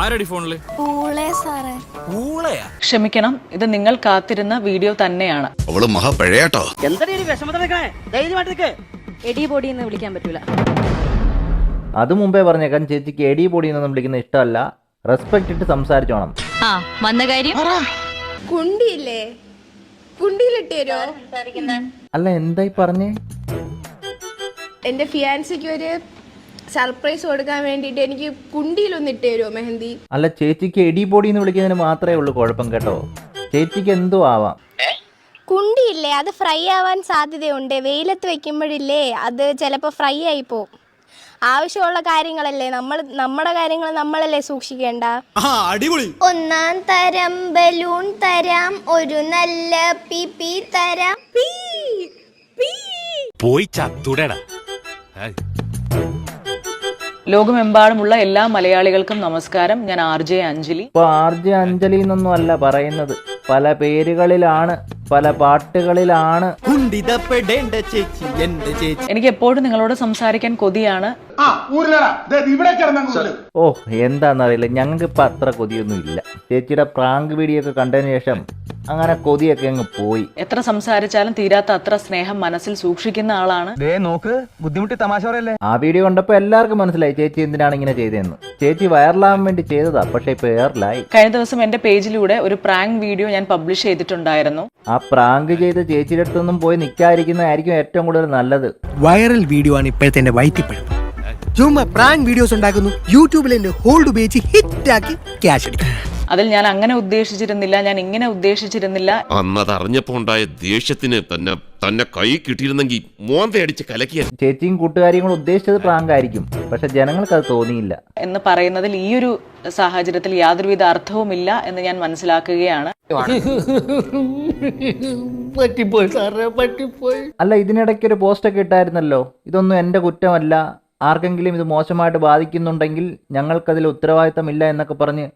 ആരടി ഫോണിൽ? ക്ഷമിക്കണം ഇത് നിങ്ങൾ കാത്തിരുന്ന വീഡിയോ തന്നെയാണ്. അവൾ മഹാ പഴയാട്ടോ. എന്താ വിഷമത്തിൽ നിൽക്കണേ? ധൈര്യമായിട്ട് എടി എന്ന് വിളിക്കാൻ പറ്റൂല. അത് മുമ്പേ പറഞ്ഞേക്കാൻ ചേച്ചിക്ക് എടി പൊടി എന്നൊന്നും വിളിക്കുന്ന ഇഷ്ടമല്ല. റെസ്പെക്ട് ഇട്ട് സംസാരിച്ചോണം. ആ വന്ന കാര്യം? കുണ്ടിയില്ലേ? കുണ്ടിയിലിട്ട് അല്ല എന്തായി പറഞ്ഞേ? എന്റെ ഫിയാൻസിക്ക് ഒരു സർപ്രൈസ് കൊടുക്കാൻ വേണ്ടിട്ട് എനിക്ക് കുണ്ടിയിലൊന്നും ഇട്ട് തരുമോ മെഹന്തി? അല്ല ചേച്ചിക്ക് എടി പൊടി എന്ന് വിളിക്കുന്നതിന് മാത്രമേ ഉള്ളൂ കുഴപ്പം കേട്ടോ. ചേച്ചിക്ക് എന്തോ ആവാം. കുണ്ടിയില്ലേ? അത് ഫ്രൈ ആവാൻ സാധ്യതയുണ്ട്. വെയിലത്ത് വെക്കുമ്പോഴില്ലേ അത് ചിലപ്പോൾ ഫ്രൈ ആയി പോകും ആവശ്യമുള്ള കാര്യങ്ങളല്ലേ? നമ്മൾ നമ്മുടെ കാര്യങ്ങൾ നമ്മളല്ലേ സൂക്ഷിക്കേണ്ട? ഒന്നാം തരം ബലൂൺ തരാം ഒരു നല്ല പി പി തരാം. പീ, പീ. പോയി ചത്തുടടാ. ലോകമെമ്പാടുമുള്ള എല്ലാ മലയാളികൾക്കും നമസ്കാരം. ഞാൻ ആർ ജെ അഞ്ജലി. ഇപ്പൊ ആർ ജെ അഞ്ജലി എന്നൊന്നും അല്ല പറയുന്നത്. പല പേരുകളിലാണ് പല പാട്ടുകളിലാണ്. കുണ്ടിതപ്പെടേണ്ട ചേച്ചി എന്റെ ചേച്ചി. എനിക്ക് എപ്പോഴും നിങ്ങളോട് സംസാരിക്കാൻ കൊതിയാണ്. ഓ എന്താണെന്നറിയില്ല ഞങ്ങൾക്ക് ഇപ്പൊ അത്ര കൊതിയൊന്നും ഇല്ല ചേച്ചിയുടെ പ്രാങ്ക് വീഡിയോ ഒക്കെ കണ്ടതിന് ശേഷം അങ്ങനെ കൊതിയൊക്കെ അങ്ങ് പോയി. എത്ര സംസാരിച്ചാലും തീരാത്ത അത്ര സ്നേഹം മനസ്സിൽ സൂക്ഷിക്കുന്ന ആളാണ്. ദേ നോക്ക് ബുദ്ധിമുട്ടി തമാശ പറയല്ലേ? ആ വീഡിയോ കണ്ടപ്പോ എല്ലാവർക്കും മനസ്സിലായി ചേച്ചി എന്തിനാണ് ഇങ്ങനെ ചെയ്തതെന്ന്. ചേച്ചി വൈറലാകാൻ വേണ്ടി ചെയ്തതാ പക്ഷെ ഇപ്പൊ എയറിലായി കഴിഞ്ഞ ദിവസം എന്റെ പേജിലൂടെ ഒരു പ്രാങ്ക് വീഡിയോ ഞാൻ പബ്ലിഷ് ചെയ്തിട്ടുണ്ടായിരുന്നു. ആ പ്രാങ്ക് ചെയ്ത ചേച്ചിയുടെ അടുത്തൊന്നും പോയി നിൽക്കാതിരിക്കുന്നതായിരിക്കും ഏറ്റവും കൂടുതൽ നല്ലത്. വൈറൽ വീഡിയോ ആണ് ഇപ്പോഴത്തെ എന്റെ വൈറ്റിപ്പഴം ചുമ്മാ പ്രാങ്ക് വീഡിയോസ് ഉണ്ടാക്കുന്നു യൂട്യൂബിൽ എന്റെ ഹോൾഡ് ഉപയോഗിച്ച് ഹിറ്റാക്കി ക്യാഷ് അടിക്കും. അതിൽ ഞാൻ അങ്ങനെ ഉദ്ദേശിച്ചിരുന്നില്ല ഞാൻ ഇങ്ങനെ ഉദ്ദേശിച്ചിരുന്നില്ല. അന്നത് അറിഞ്ഞപ്പോ ഉണ്ടായ ദേഷ്യത്തിന് തന്നെ തന്നെ കൈ കിട്ടിയിരുന്നെങ്കിൽ മോന്തയടിച്ച് കലക്കിയ. ചേച്ചിയും കൂട്ടുകാരിയും കൂടെ ഉദ്ദേശിച്ചത് പ്രാങ്കായിരിക്കും പക്ഷെ ജനങ്ങൾക്ക് അത് തോന്നിയില്ല. എന്ന് പറയുന്നതിൽ ഈ ഒരു സാഹചര്യത്തിൽ യാതൊരുവിധ അർത്ഥവുമില്ല എന്ന് ഞാൻ മനസ്സിലാക്കുകയാണ്. അല്ല ഇതിനിടയ്ക്ക് ഒരു പോസ്റ്റൊക്കെ ഇട്ടായിരുന്നല്ലോ. ഇതൊന്നും എന്റെ കുറ്റമല്ല. ആർക്കെങ്കിലും ഇത് മോശമായിട്ട് ബാധിക്കുന്നുണ്ടെങ്കിൽ ഞങ്ങൾക്കതിൽ ഉത്തരവാദിത്തമില്ല എന്നൊക്കെ പറഞ്ഞ്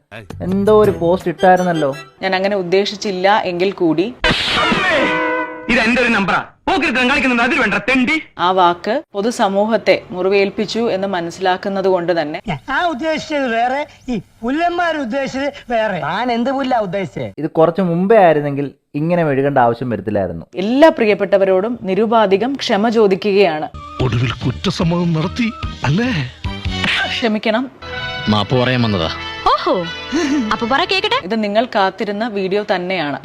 എന്തോ ഒരു പോസ്റ്റ് ഇട്ടായിരുന്നല്ലോ. ഞാൻ അങ്ങനെ ഉദ്ദേശിച്ചില്ല എങ്കിൽ കൂടി. ഇത് എന്റെ ഒരു നമ്പറാ? പോക്കിരുത്തം കളിക്കുന്നുണ്ട് അതിൽ വേണ്ട തെണ്ടി. ആ വാക്ക് പൊതുസമൂഹത്തെ മുറിവേൽപ്പിച്ചു എന്ന് മനസ്സിലാക്കുന്നത് കൊണ്ട് തന്നെ. ഞാൻ ഉദ്ദേശിച്ചത് വേറെ ഈ പുല്ലന്മാർ ഉദ്ദേശിച്ചത് വേറെ. ഞാൻ എന്ത് പുല്ല ഉദ്ദേശിച്ചത് ഇത് കുറച്ച് മുമ്പേ ആയിരുന്നെങ്കിൽ ഇങ്ങനെ മെഴുകേണ്ട ആവശ്യം വരത്തില്ലായിരുന്നു. എല്ലാ പ്രിയപ്പെട്ടവരോടും നിരുപാധികം ക്ഷമ ചോദിക്കുകയാണ്. ഒടുവിൽ കുറ്റസമ്മതം നടത്തി അല്ലേ? ക്ഷമിക്കണം. മാപ്പ് പറയാൻ വന്നതാ. ഓഹോ. അപ്പൊ പറ കേക്കട്ടെ. ഇത് നിങ്ങൾ കാത്തിരുന്ന വീഡിയോ തന്നെയാണ്.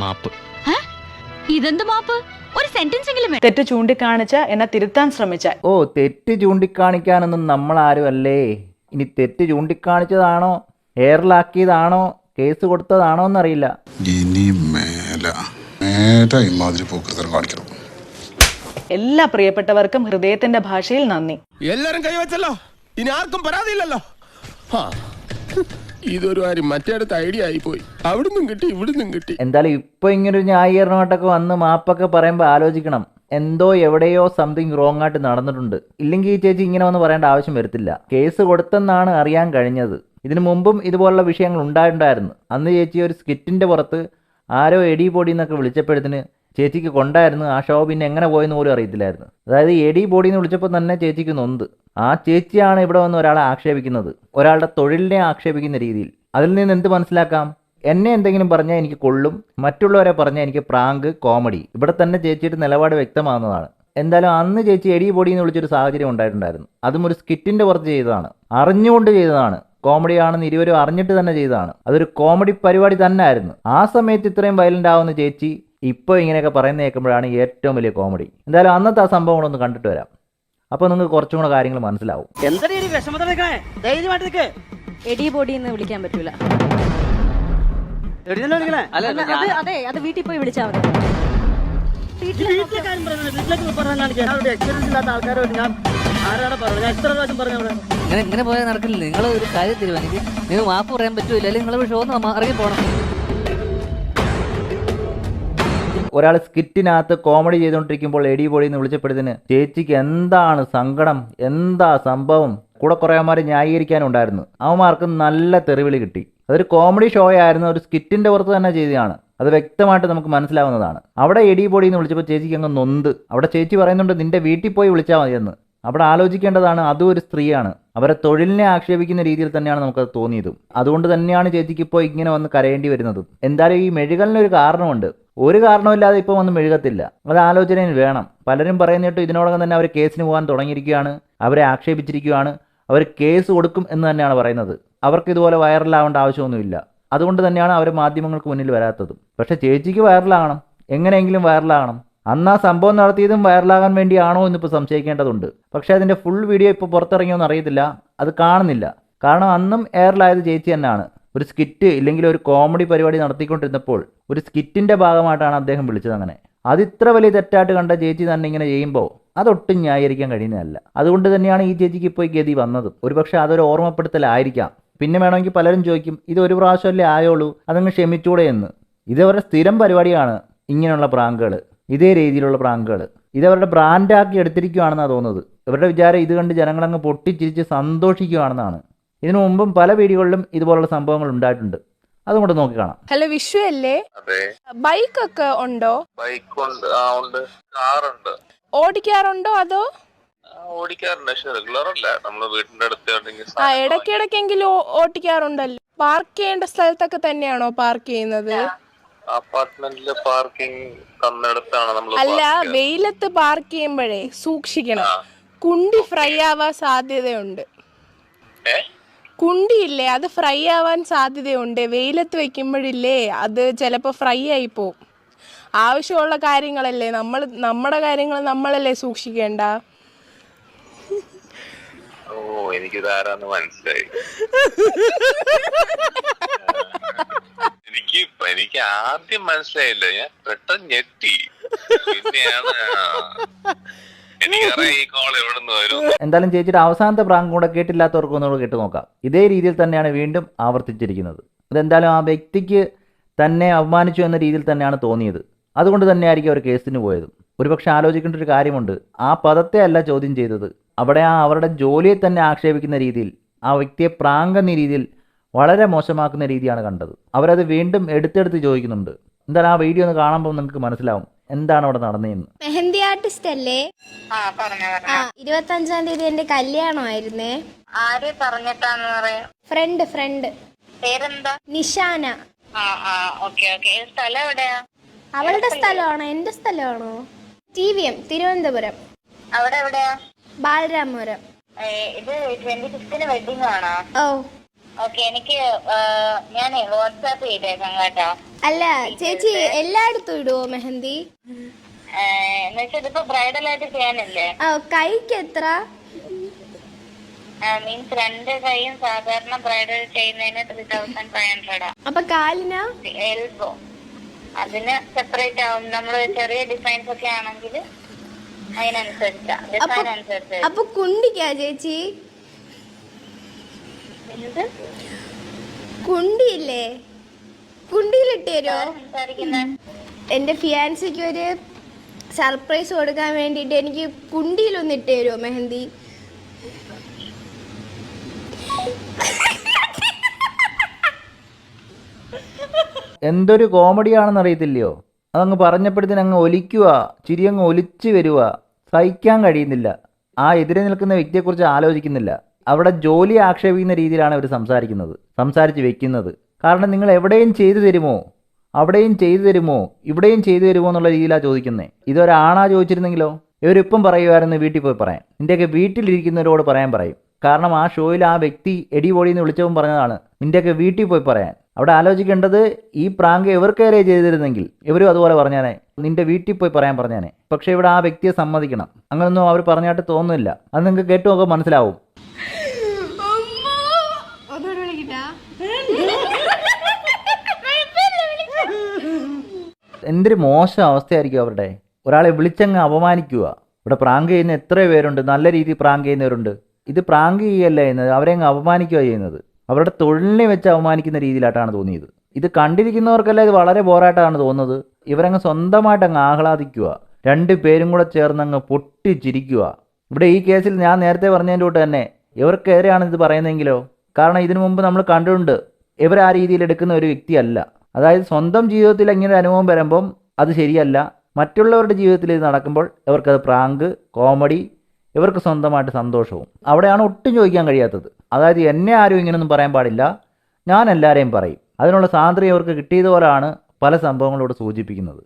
മാപ്പ്? ഇതെന്ത് മാപ്പ്? ഒരു സെന്റൻസ് എങ്കിലും തെറ്റ് ചൂണ്ടിക്കാണിച്ച എന്നെ തിരുത്താൻ ശ്രമിച്ച ഓ തെറ്റ് ചൂണ്ടിക്കാണിക്കാനൊന്നും നമ്മളാരും അല്ലേ ഇനി തെറ്റ് ചൂണ്ടിക്കാണിച്ചതാണോ? എയറിലാക്കിയതാണോ കേസ് കൊടുത്തതാണോ എന്നറിയില്ല. ഇനി മേല. മേല ഇമാതിരി പോക്കൃതം കാണിക്കണം. എല്ലാ പ്രിയപ്പെട്ടവർക്കും ഹൃദയത്തിന്റെ ഭാഷയിൽ നന്ദി. എല്ലാരും കൈവച്ചല്ലോ. ഇനി ആർക്കും പരാതിയില്ലല്ലോ. ഹാ. ഇതൊരു കാര്യം. മറ്റേടത്ത് ഐഡിയ ആയി പോയി കിട്ടി ഇവിടുന്നും കിട്ടി. എന്തായാലും ഇപ്പൊ ഇങ്ങനൊരു ന്യായീകരണമായിട്ടൊക്കെ വന്ന് മാപ്പൊക്കെ പറയുമ്പോൾ ആലോചിക്കണം. എന്തോ എവിടെയോ സംതിങ് റോങ് ആയിട്ട് നടന്നിട്ടുണ്ട്. ഇല്ലെങ്കിൽ ഈ ചേച്ചി ഇങ്ങനെ വന്ന് പറയേണ്ട ആവശ്യം വരത്തില്ല. കേസ് കൊടുത്തെന്നാണ് അറിയാൻ കഴിഞ്ഞത്. ഇതിനു മുമ്പും ഇതുപോലുള്ള വിഷയങ്ങൾ ഉണ്ടായിട്ടുണ്ടായിരുന്നു. അന്ന് ചേച്ചി ഒരു സ്കിറ്റിന്റെ പുറത്ത് ആരോ എടി പൊടി എന്നൊക്കെ വിളിച്ചപ്പോഴത്തിന് ചേച്ചിക്ക് കൊണ്ടായിരുന്നു. ആ ഷോ പിന്നെ എങ്ങനെ പോയെന്ന് പോലും അറിയത്തില്ലായിരുന്നു. അതായത് എടി ബോഡിന്ന് വിളിച്ചപ്പോൾ തന്നെ ചേച്ചിക്ക് നൊന്ത്. ആ ചേച്ചിയാണ് ഇവിടെ വന്ന് ഒരാളെ ആക്ഷേപിക്കുന്നത്. ഒരാളുടെ തൊഴിലിനെ ആക്ഷേപിക്കുന്ന രീതിയിൽ. അതിൽ നിന്ന് എന്ത് മനസ്സിലാക്കാം? എന്നെ എന്തെങ്കിലും പറഞ്ഞാൽ എനിക്ക് കൊള്ളും. മറ്റുള്ളവരെ പറഞ്ഞാൽ എനിക്ക് പ്രാങ്ക് കോമഡി. ഇവിടെ തന്നെ ചേച്ചിയുടെ നിലപാട് വ്യക്തമാകുന്നതാണ്. എന്തായാലും അന്ന് ചേച്ചി എടി പൊടി എന്ന് വിളിച്ചൊരു സാഹചര്യം ഉണ്ടായിട്ടുണ്ടായിരുന്നു. അതും ഒരു സ്കിറ്റിന്റെ പുറത്ത് ചെയ്തതാണ്. അറിഞ്ഞുകൊണ്ട് ചെയ്തതാണ്. കോമഡിയാണെന്ന് ഇരുവരും അറിഞ്ഞിട്ട് തന്നെ ചെയ്തതാണ്. അതൊരു കോമഡി പരിപാടി തന്നെ ആയിരുന്നു ആ സമയത്ത് ഇത്രയും വയലന്റ് ആവുന്ന ചേച്ചി ഇപ്പോൾ ഇങ്ങനെയൊക്കെ പറയുന്ന കേൾക്കുമ്പോഴാണ് ഏറ്റവും വലിയ കോമഡി എന്തായാലും അന്നത്തെ ആ സംഭവങ്ങളൊന്ന് കണ്ടിട്ട് വരാം. അപ്പോൾ നിങ്ങൾക്ക് കുറച്ചും കൂടെ കാര്യങ്ങൾ മനസ്സിലാവും. എടി ബോഡി എന്ന് വിളിക്കാൻ പറ്റൂല. അത് അതെ അത് വീട്ടിൽ പോയി വിളിച്ചാൽ മതി. വീട്ടിലെ കാര്യം പറയുന്നത് വീട്ടിലേക്ക് പറഞ്ഞാൽ കാണിക്കാൻ അവിടെ എക്സ്പീരിയൻസ് ഇല്ലാത്ത ആൾക്കാരോട് ഞാൻ ഇങ്ങനെ ഇങ്ങനെ പോയാൽ നടക്കില്ല. നിങ്ങൾ ഒരു കാര്യം തീരുമാനിക്കും. നിങ്ങൾ മാപ്പ് പറയാൻ പറ്റൂല. അല്ലെങ്കിൽ നിങ്ങൾ ഷോ ഇറങ്ങി പോകണം ഒരാൾ സ്കിറ്റിനകത്ത് കോമഡി ചെയ്തുകൊണ്ടിരിക്കുമ്പോൾ എടി പൊടി എന്ന് വിളിച്ചപ്പോഴത്തിന് ചേച്ചിക്ക് എന്താണ് സങ്കടം? എന്താ സംഭവം? കൂടെ കുറേമാർ ന്യായീകരിക്കാനുണ്ടായിരുന്നു. അവന്മാർക്ക് നല്ല തെറിവിളി കിട്ടി. അതൊരു കോമഡി ഷോ ആയിരുന്നു. ഒരു സ്കിറ്റിന്റെ പുറത്ത് തന്നെ ചെയ്തതാണ്. അത് വ്യക്തമായിട്ട് നമുക്ക് മനസ്സിലാവുന്നതാണ്. അവിടെ എടി പൊടി എന്ന് വിളിച്ചപ്പോൾ ചേച്ചിക്ക് അങ്ങ് നൊന്ത്. അവിടെ ചേച്ചി പറയുന്നുണ്ട് നിന്റെ വീട്ടിൽ പോയി വിളിച്ചാൽ മതിയെന്ന്. അവിടെ ആലോചിക്കേണ്ടതാണ് അതും ഒരു സ്ത്രീയാണ്. അവരെ തൊഴിലിനെ ആക്ഷേപിക്കുന്ന രീതിയിൽ തന്നെയാണ് നമുക്കത് തോന്നിയതും. അതുകൊണ്ട് തന്നെയാണ് ചേച്ചിക്ക് ഇപ്പോൾ ഇങ്ങനെ വന്ന് കരയേണ്ടി വരുന്നതും. എന്തായാലും ഈ മെഴുകലിനൊരു കാരണമുണ്ട്. ഒരു കാരണമില്ലാതെ ഇപ്പോൾ വന്ന് മെഴുകത്തില്ല അത് ആലോചനയിൽ വേണം. പലരും പറയുന്നിട്ട് ഇതിനോടകം തന്നെ അവർ കേസിന് പോകാൻ തുടങ്ങിയിരിക്കുകയാണ്. അവരെ ആക്ഷേപിച്ചിരിക്കുകയാണ്. അവർ കേസ് കൊടുക്കും എന്ന് തന്നെയാണ് പറയുന്നത്. അവർക്ക് ഇതുപോലെ വൈറലാവേണ്ട ആവശ്യമൊന്നുമില്ല. അതുകൊണ്ട് തന്നെയാണ് അവർ മാധ്യമങ്ങൾക്ക് മുന്നിൽ വരാത്തതും. പക്ഷേ ചേച്ചിക്ക് വൈറലാകണം. എങ്ങനെയെങ്കിലും വൈറലാകണം. അന്ന് ആ സംഭവം നടത്തിയതും വൈറലാകാൻ വേണ്ടിയാണോ എന്നിപ്പോൾ സംശയിക്കേണ്ടതുണ്ട്. പക്ഷേ അതിന്റെ ഫുൾ വീഡിയോ ഇപ്പോൾ പുറത്തിറങ്ങിയോന്ന് അറിയത്തില്ല. അത് കാണുന്നില്ല. കാരണം അന്നും എയറിലായത് ചേച്ചി തന്നെയാണ്. ഒരു സ്കിറ്റ് ഇല്ലെങ്കിൽ ഒരു കോമഡി പരിപാടി നടത്തിക്കൊണ്ടിരുന്നപ്പോൾ ഒരു സ്കിറ്റിന്റെ ഭാഗമായിട്ടാണ് അദ്ദേഹം വിളിച്ചത് അങ്ങനെ. അതിത്ര വലിയ തെറ്റായിട്ട് കണ്ട ചേച്ചി തന്നെ ഇങ്ങനെ ചെയ്യുമ്പോൾ അതൊട്ടും ന്യായീകരിക്കാൻ കഴിയുന്നതല്ല. അതുകൊണ്ട് തന്നെയാണ് ഈ ചേച്ചിക്ക് ഇപ്പോൾ ഗതി വന്നത്. ഒരുപക്ഷെ അതൊരു ഓർമ്മപ്പെടുത്തലായിരിക്കാം. പിന്നെ വേണമെങ്കിൽ പലരും ചോദിക്കും ഇത് ഒരു പ്രാവശ്യമല്ലേ ആയോളൂ അതങ്ങ് ക്ഷമിച്ചൂടെ എന്ന്. ഇതവരുടെ സ്ഥിരം പരിപാടിയാണ് ഇങ്ങനെയുള്ള പ്രാങ്കുകൾ. ഇതേ രീതിയിലുള്ള പ്രാങ്കുകൾ. ഇതവരുടെ ബ്രാൻഡാക്കി എടുത്തിരിക്കുകയാണെന്നാണ് തോന്നുന്നത്. ഇവരുടെ വിചാരം ഇത് കണ്ട് ജനങ്ങളങ്ങ് പൊട്ടിച്ചിരിച്ച് സന്തോഷിക്കുകയാണെന്നാണ് ഇതിനു മുമ്പും പല വീഡിയോകളിലും ഇതുപോലുള്ള സംഭവങ്ങൾ ഉണ്ടായിട്ടുണ്ട്. അതും അതുകൊണ്ട് നോക്കി കാണാം. ഹലോ വിഷു അല്ലേ? ബൈക്ക് ഒക്കെ ഉണ്ടോ? ബൈക്ക് ഉണ്ട് ആ ഉണ്ട്. കാറുണ്ട്. ഓടിക്കാറുണ്ടോ അതോ? ഓടിക്കാറുണ്ട്. പക്ഷെ റെഗുലർ അല്ല. നമ്മൾ വീടിന്റെ അടുത്ത് ആ ഇടയ്ക്കിടയ്ക്കെങ്കിലും ഓ- പാർക്ക് ചെയ്യേണ്ട സ്ഥലത്തൊക്കെ തന്നെയാണോ പാർക്ക് ചെയ്യുന്നത്? അപ്പാർട്ട്മെന്റിൽ പാർക്കിംഗ് തന്നിടത്താണ് നമ്മൾ അല്ല വെയിലത്ത് പാർക്ക് ചെയ്യുമ്പോഴേ സൂക്ഷിക്കണം. കുണ്ടി ഫ്രൈ ആവാൻ സാധ്യതയുണ്ട്. ഏ? കുണ്ടിയില്ലേ? അത് ഫ്രൈ ആവാൻ സാധ്യതയുണ്ട്. വെയിലത്ത് വെക്കുമ്പോഴില്ലേ അത് ചിലപ്പോൾ ഫ്രൈ ആയി പോവും. ആവശ്യമുള്ള കാര്യങ്ങളല്ലേ? നമ്മൾ നമ്മുടെ കാര്യങ്ങൾ നമ്മളല്ലേ സൂക്ഷിക്കേണ്ട? ഓ എനിക്ക് മനസ്സിലായി. എനിക്ക് എനിക്ക് ആദ്യം മനസ്സിലായില്ല. ഞാൻ പെട്ടെന്ന് ഞെട്ടി. പിന്നെയാണ് എന്തായാലും ചേച്ചിയുടെ അവസാനത്തെ പ്രാങ്ക് കൂടെ കേട്ടില്ലാത്തവർക്ക് ഒന്നുകൂടെ കേട്ട് നോക്കാം. ഇതേ രീതിയിൽ തന്നെയാണ് വീണ്ടും ആവർത്തിച്ചിരിക്കുന്നത്. അതെന്തായാലും ആ വ്യക്തിക്ക് തന്നെ അപമാനിച്ചു എന്ന രീതിയിൽ തന്നെയാണ് തോന്നിയത്. അതുകൊണ്ട് തന്നെയായിരിക്കും അവർ കേസിന് പോയത്. ഒരുപക്ഷെ ആലോചിക്കേണ്ട ഒരു കാര്യമുണ്ട്. ആ പദത്തെ അല്ല ചോദ്യം ചെയ്തത്. അവിടെ ആ അവരുടെ ജോലിയെ തന്നെ ആക്ഷേപിക്കുന്ന രീതിയിൽ ആ വ്യക്തിയെ പ്രാങ്ക് എന്ന രീതിയിൽ വളരെ മോശമാക്കുന്ന രീതിയാണ് കണ്ടത്. അവരത് വീണ്ടും എടുത്തെടുത്ത് ചോദിക്കുന്നുണ്ട്. എന്തായാലും ആ വീഡിയോ ഒന്ന് കാണുമ്പോൾ നിങ്ങൾക്ക് മനസ്സിലാവും. എന്താണ് അവിടെ നടന്നതെന്ന്. മെഹന്തി ആർട്ടിസ്റ്റ് അല്ലേ ആ പറഞ്ഞു ആ ഇരുപത്തഞ്ചാം തീയതി എന്റെ കല്യാണമായിരുന്നേ. ആര് പറഞ്ഞിട്ടാന്ന് പറയാം? Friend friend. പേരെന്താ? നിഷാന. ആ ആ ഓക്കെ ഓക്കെ. സ്ഥലം എവിടെയാ? അവളുടെ സ്ഥലമാണോ? എന്റെ സ്ഥലമാണോ? T V M Thiruvananthapuram. അവിടെ എവിടെയാ? ബാലരാമപുരം. ഇത് ട്വന്റി ഫിഫ്റ്റിന് വെഡിങ് ആണോ? ഓ. ഓക്കെ എനിക്ക് ഞാൻ വാട്സാപ്പ് ചെയ്തേക്കാം കേട്ടോ. അല്ല ചേച്ചി എല്ലായിടത്തും ഇടുവോ മെഹന്തി? കൈക്ക് എത്ര മീൻസ് രണ്ട് കൈയും സാധാരണ ബ്രൈഡൽ ചെയ്യുന്നതിന് ത്രീ തൗസൻഡ് ഫൈവ് ഹൺഡ്രഡ് അപ്പൊ കാലിന്? എൽബോ അതിന് സെപ്പറേറ്റ് ആവും. നമ്മൾ ചെറിയ ഡിസൈൻസ് ഒക്കെ ആണെങ്കിൽ അതിനനുസരിച്ചാ. ഡിസൈൻ അനുസരിച്ച് അപ്പൊ കുണ്ടിക്കാ ചേച്ചി? എന്ത്? കുണ്ടിയില്ലേ? കുണ്ടിയിലിട്ട് എന്റെ ഫിയാൻസിക്ക് ഒരു സർപ്രൈസ് കൊടുക്കാൻ വേണ്ടിയിട്ട് എനിക്ക് കുണ്ടിയിലൊന്ന് ഇട്ട് മെഹന്തി? എന്തൊരു കോമഡിയാണെന്ന് അറിയത്തില്ലയോ? അതങ്ങ് പറഞ്ഞപ്പോഴത്തേന് അങ്ങ് ഒലിക്കുക ചിരി അങ്ങ് ഒലിച്ചു വരിക സഹിക്കാൻ കഴിയുന്നില്ല. ആ എതിരെ നിൽക്കുന്ന വ്യക്തിയെക്കുറിച്ച് ആലോചിക്കുന്നില്ല. അവിടെ ജോലി ആക്ഷേപിക്കുന്ന രീതിയിലാണ് അവർ സംസാരിക്കുന്നത് സംസാരിച്ച് വെക്കുന്നത്. കാരണം നിങ്ങൾ എവിടെയും ചെയ്തു തരുമോ? അവിടെയും ചെയ്തു തരുമോ? ഇവിടെയും ചെയ്തു തരുമോ എന്നുള്ള രീതിയിലാണ് ചോദിക്കുന്നത് ഇതൊരാണാ ചോദിച്ചിരുന്നെങ്കിലോ? ഇവരിപ്പം പറയുമായിരുന്നു വീട്ടിൽ പോയി പറയാൻ. നിന്റെയൊക്കെ വീട്ടിലിരിക്കുന്നവരോട് പറയാൻ പറയും. കാരണം ആ ഷോയിൽ ആ വ്യക്തി എടി പൊടി എന്ന് വിളിച്ചവൻ പറഞ്ഞതാണ്. നിന്റെയൊക്കെ വീട്ടിൽ പോയി പറയാൻ. അവിടെ ആലോചിക്കേണ്ടത് ഈ പ്രാങ്ക് ഇവർക്കേറെ ചെയ്തിരുന്നെങ്കിൽ ഇവരും അതുപോലെ പറഞ്ഞാനെ. നിന്റെ വീട്ടിൽ പോയി പറയാൻ പറഞ്ഞാനെ. പക്ഷേ ഇവിടെ ആ വ്യക്തിയെ സമ്മതിക്കണം. അങ്ങനൊന്നും അവർ പറഞ്ഞായിട്ട് തോന്നുന്നില്ല. അത് നിങ്ങൾക്ക് കേട്ടു നോക്കാൻ മനസ്സിലാവും. എന്തൊരു മോശം അവസ്ഥയായിരിക്കും അവരുടെ. ഒരാളെ വിളിച്ചങ്ങ് അപമാനിക്കുക. ഇവിടെ പ്രാങ്ക് ചെയ്യുന്ന എത്ര പേരുണ്ട്. നല്ല രീതിയിൽ പ്രാങ്ക് ചെയ്യുന്നവരുണ്ട്. ഇത് പ്രാങ്ക് ചെയ്യല്ല ചെയ്യുന്നത്. അവരെ അങ്ങ് അപമാനിക്കുക ചെയ്യുന്നത്. അവരുടെ തൊഴിലിനെ വെച്ച് അപമാനിക്കുന്ന രീതിയിലായിട്ടാണ് തോന്നിയത്. ഇത് കണ്ടിരിക്കുന്നവർക്കല്ല ഇത് വളരെ ബോറായിട്ടാണ് തോന്നുന്നത്. ഇവരങ്ങ് സ്വന്തമായിട്ട് അങ്ങ് ആഹ്ലാദിക്കുക. രണ്ട് പേരും കൂടെ ചേർന്ന് അങ്ങ് പൊട്ടിച്ചിരിക്കുക. ഇവിടെ ഈ കേസിൽ ഞാൻ നേരത്തെ പറഞ്ഞതിന്റെ കൂട്ട് തന്നെ ഇവർക്കെതിരെയാണ് ഇത് പറയുന്നതെങ്കിലോ? കാരണം ഇതിനു മുമ്പ് നമ്മൾ കണ്ടിട്ടുണ്ട്. ഇവർ ആ രീതിയിൽ എടുക്കുന്ന ഒരു വ്യക്തിയല്ല. അതായത് സ്വന്തം ജീവിതത്തിൽ ഇങ്ങനെ ഒരു അനുഭവം വരുമ്പം അത് ശരിയല്ല മറ്റുള്ളവരുടെ ജീവിതത്തിൽ ഇത് നടക്കുമ്പോൾ ഇവർക്കത് പ്രാങ്ക് കോമഡി ഇവർക്ക് സ്വന്തമായിട്ട് സന്തോഷവും. അവിടെയാണ് ഒട്ടും ചോദിക്കാൻ കഴിയാത്തത്. അതായത് എന്നെ ആരും ഇങ്ങനെയൊന്നും പറയാൻ പാടില്ല ഞാൻ എല്ലാവരെയും പറയും. അതിനുള്ള സ്വാതന്ത്ര്യം ഇവർക്ക് കിട്ടിയതുപോലാണ് പല സംഭവങ്ങളോട് സൂചിപ്പിക്കുന്നത്.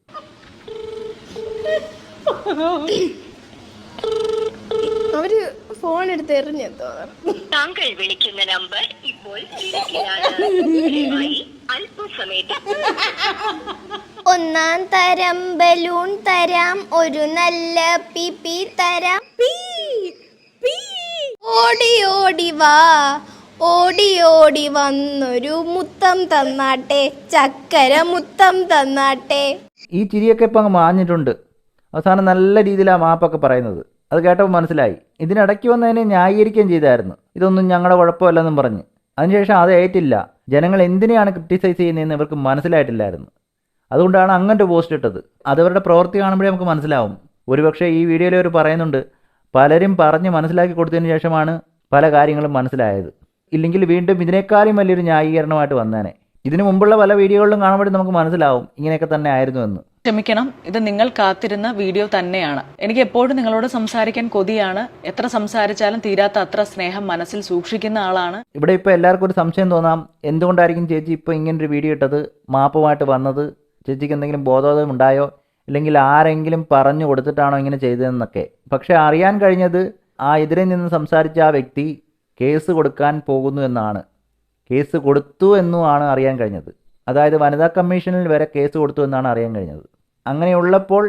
അവർ ഫോൺ എടുത്ത് എറിഞ്ഞെന്തോ താങ്കൾ വിളിക്കുന്ന നമ്പർ ഇപ്പോൾ ഒന്നാം തരം ബലൂൺ തരാം ഒരു നല്ല പിപി തരാം. പീ, പീ. ഓടി ഓടി വാ. ഓടി ഓടി വന്നൊരു മുത്തം തന്നാട്ടെ. ചക്കര മുത്തം തന്നാട്ടെ. ഈ ചിരിയൊക്കെ ഇപ്പം അങ്ങ് മാഞ്ഞിട്ടുണ്ട്. അവസാനം നല്ല രീതിയിലാണ് മാപ്പൊക്കെ പറയുന്നത്. അത് കേട്ടപ്പോൾ മനസ്സിലായി. ഇതിനിടയ്ക്ക് വന്നതിനെ ന്യായീകരിക്കുകയും ചെയ്തായിരുന്നു. ഇതൊന്നും ഞങ്ങളുടെ കുഴപ്പമല്ലെന്നും പറഞ്ഞ്. അതിനുശേഷം അത് ഏറ്റില്ല. ജനങ്ങൾ എന്തിനെയാണ് ക്രിട്ടിസൈസ് ചെയ്യുന്നതെന്ന് ഇവർക്ക് മനസ്സിലായിട്ടില്ലായിരുന്നു. അതുകൊണ്ടാണ് അങ്ങനത്തെ പോസ്റ്റ് ഇട്ടത്. അതവരുടെ പ്രവൃത്തി കാണുമ്പോഴേ നമുക്ക് മനസ്സിലാവും. ഒരുപക്ഷെ ഈ വീഡിയോയിൽ അവർ പറയുന്നുണ്ട് പലരും പറഞ്ഞ് മനസ്സിലാക്കി കൊടുത്തതിന് ശേഷമാണ് പല കാര്യങ്ങളും മനസ്സിലായത്. ഇല്ലെങ്കിൽ വീണ്ടും ഇതിനേക്കാളും വലിയൊരു ന്യായീകരണമായിട്ട് വന്നേനെ. ഇതിനു മുമ്പുള്ള പല വീഡിയോകളിലും കാണുമ്പോഴും നമുക്ക് മനസ്സിലാവും ഇങ്ങനെയൊക്കെ തന്നെ ആയിരുന്നു എന്ന്. ക്ഷമിക്കണം. ഇത് നിങ്ങൾ കാത്തിരുന്ന വീഡിയോ തന്നെയാണ്. എനിക്ക് എപ്പോഴും നിങ്ങളോട് സംസാരിക്കാൻ കൊതിയാണ്. എത്ര സംസാരിച്ചാലും തീരാത്ത അത്ര സ്നേഹം മനസ്സിൽ സൂക്ഷിക്കുന്ന ആളാണ്. ഇവിടെ ഇപ്പോൾ എല്ലാവർക്കും ഒരു സംശയം തോന്നാം. എന്തുകൊണ്ടായിരിക്കും ചേച്ചി ഇപ്പോൾ ഇങ്ങനൊരു വീഡിയോ ഇട്ടത്? മാപ്പുമായിട്ട് വന്നത്? ചേച്ചിക്ക് എന്തെങ്കിലും ബോധോദയം ഉണ്ടായോ? അല്ലെങ്കിൽ ആരെങ്കിലും പറഞ്ഞു കൊടുത്തിട്ടാണോ ഇങ്ങനെ ചെയ്തതെന്നൊക്കെ? പക്ഷേ അറിയാൻ കഴിഞ്ഞത് ആ എതിരെ നിന്ന് സംസാരിച്ച ആ വ്യക്തി കേസ് കൊടുക്കാൻ പോകുന്നു എന്നാണ്. കേസ് കൊടുത്തു എന്നുമാണ് അറിയാൻ കഴിഞ്ഞത്. അതായത് വനിതാ കമ്മീഷനിൽ വരെ കേസ് കൊടുത്തു എന്നാണ് അറിയാൻ കഴിഞ്ഞത്. അങ്ങനെയുള്ളപ്പോൾ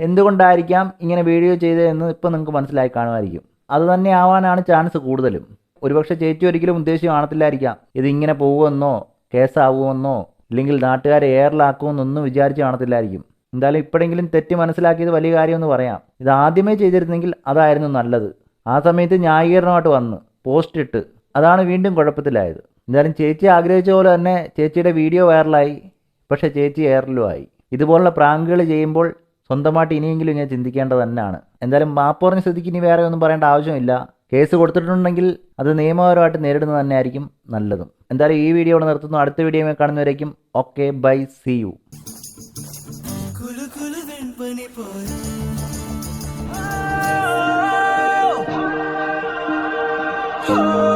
എന്തുകൊണ്ടായിരിക്കാം ഇങ്ങനെ വീഡിയോ ചെയ്തതെന്ന് ഇപ്പോൾ നിങ്ങൾക്ക് മനസ്സിലായി കാണുമായിരിക്കും. അത് തന്നെ ആവാനാണ് ചാൻസ് കൂടുതലും. ഒരുപക്ഷെ ചേച്ചി ഒരിക്കലും ഉദ്ദേശം കാണത്തില്ലായിരിക്കാം. ഇത് ഇങ്ങനെ പോകുമെന്നോ കേസാവുമെന്നോ ഇല്ലെങ്കിൽ നാട്ടുകാരെ എയറിലാക്കുമെന്നൊന്നും വിചാരിച്ച് കാണത്തില്ലായിരിക്കും. എന്തായാലും ഇപ്പോഴെങ്കിലും തെറ്റ് മനസ്സിലാക്കിയത് വലിയ കാര്യമെന്ന് പറയാം. ഇത് ആദ്യമേ ചെയ്തിരുന്നെങ്കിൽ അതായിരുന്നു നല്ലത്. ആ സമയത്ത് ന്യായീകരണമായിട്ട് വന്ന് പോസ്റ്റ് ഇട്ട് അതാണ് വീണ്ടും കുഴപ്പത്തിലായത്. എന്തായാലും ചേച്ചി ആഗ്രഹിച്ച പോലെ തന്നെ ചേച്ചിയുടെ വീഡിയോ വൈറലായി പക്ഷെ ചേച്ചി എയറിലും ആയി ഇതുപോലുള്ള പ്രാങ്കുകൾ ചെയ്യുമ്പോൾ സ്വന്തമായിട്ട് ഇനിയെങ്കിലും ഞാൻ ചിന്തിക്കേണ്ടത് തന്നെയാണ്. എന്തായാലും മാപ്പ് പറഞ്ഞ സ്ഥിതിക്ക് ഇനി വേറെ ഒന്നും പറയേണ്ട ആവശ്യമില്ല. കേസ് കൊടുത്തിട്ടുണ്ടെങ്കിൽ അത് നിയമപരമായിട്ട് നേരിടുന്നത് തന്നെയായിരിക്കും നല്ലതും. എന്തായാലും ഈ വീഡിയോ ഇവിടെ നിർത്തുന്നു. അടുത്ത വീഡിയോ കാണുന്നവരേക്കും okay bye see you. Oh